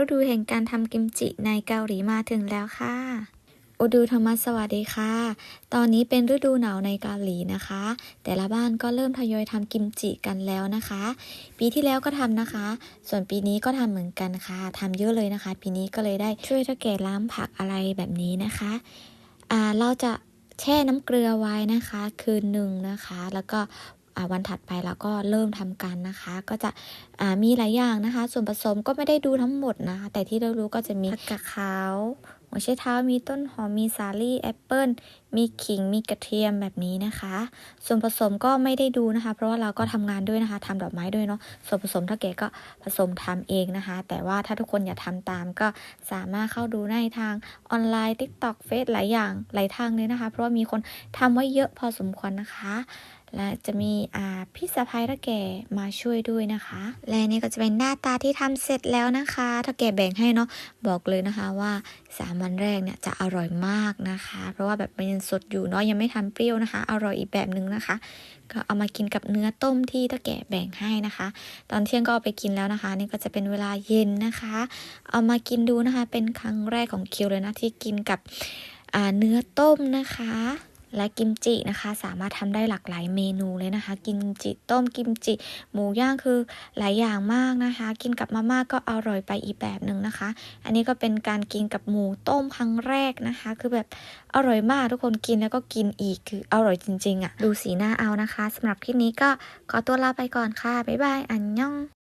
ฤดูแห่งการทำกิมจิในเกาหลีมาถึงแล้วค่ะอุดูธรรมสวัสดีค่ะ ตอนนี้เป็นฤดูหนาวในเกาหลีนะคะ แต่ละบ้านก็เริ่มทยอยทำกิมจิกันแล้วนะคะ ปีที่แล้วก็ทำนะคะ ส่วนปีนี้ก็ทำเหมือนกันค่ะทำเยอะเลยนะคะ ปีนี้ก็เลยได้ช่วยเท่าแก่ล้างผักอะไรแบบนี้นะคะอ่าเราจะแช่น้ำเกลือไว้นะคะ คืนหนึ่งนะคะ แล้วก็ วันถัดไปเราก็เริ่มทำกันนะคะ ก็จะมีหลายอย่างนะคะ ส่วนผสมก็ไม่ได้ดูทั้งหมดนะคะ แต่ที่เรารู้ก็จะมีผักกาดขาว หัวไชเท้ามีต้นหอมมีสาลี่แอปเปิลมีขิงมีกระเทียมแบบนี้นะคะ ส่วนผสมก็ไม่ได้ดูนะคะ เพราะว่าเราก็ทำงานด้วยนะคะทำดอกไม้ด้วยเนาะส่วนผสมถ้าเก๋ก็ผสมทำเองนะคะ แต่ว่าถ้าทุกคนอยากทำตามก็สามารถเข้าดูได้ทางออนไลน์ TikTok เฟซหลายอย่างหลายทางเลยนะคะ เพราะว่ามีคนทำไว้เยอะพอสมควรนะคะและจะมีพี่สะพ้ายถ้าแก่มาช่วยด้วยนะคะ และนี่ก็จะเป็นหน้าตาที่ทำเสร็จแล้วนะคะถ้าแก่แบ่งให้เนาะบอกเลยนะคะว่า3 วันแรกเนี่ยจะอร่อยมากนะคะ เพราะว่าแบบมันยังสดอยู่เนาะยังไม่ทันเปรี้ยวนะคะ อร่อยอีกแบบหนึ่งนะคะ ก็เอามากินกับเนื้อต้มที่ถ้าแก่แบ่งให้นะคะ ตอนเที่ยงก็เอาไปกินแล้วนะคะ นี่ก็จะเป็นเวลาเย็นนะคะ เอามากินดูนะคะ เป็นครั้งแรกของคิวเลยนะที่กินกับเนื้อต้มนะคะ และกิมจินะคะ สามารถทำได้หลากหลายเมนูเลยนะคะ กิมจิต้มกิมจิ หมูย่างคือหลายอย่างมากนะคะ กินกับมาม่าก็อร่อยไปอีกแบบหนึ่งนะคะ อันนี้ก็เป็นการกินกับหมูต้มครั้งแรกนะคะ คือแบบอร่อยมากทุกคนกินแล้วก็กินอีกคืออร่อยจริงๆอะ่ะดูสีหน้าเอานะคะสำหรับคลิปนี้ก็ขอตัวลาไปก่อนค่ะบ๊ายบายอันยอง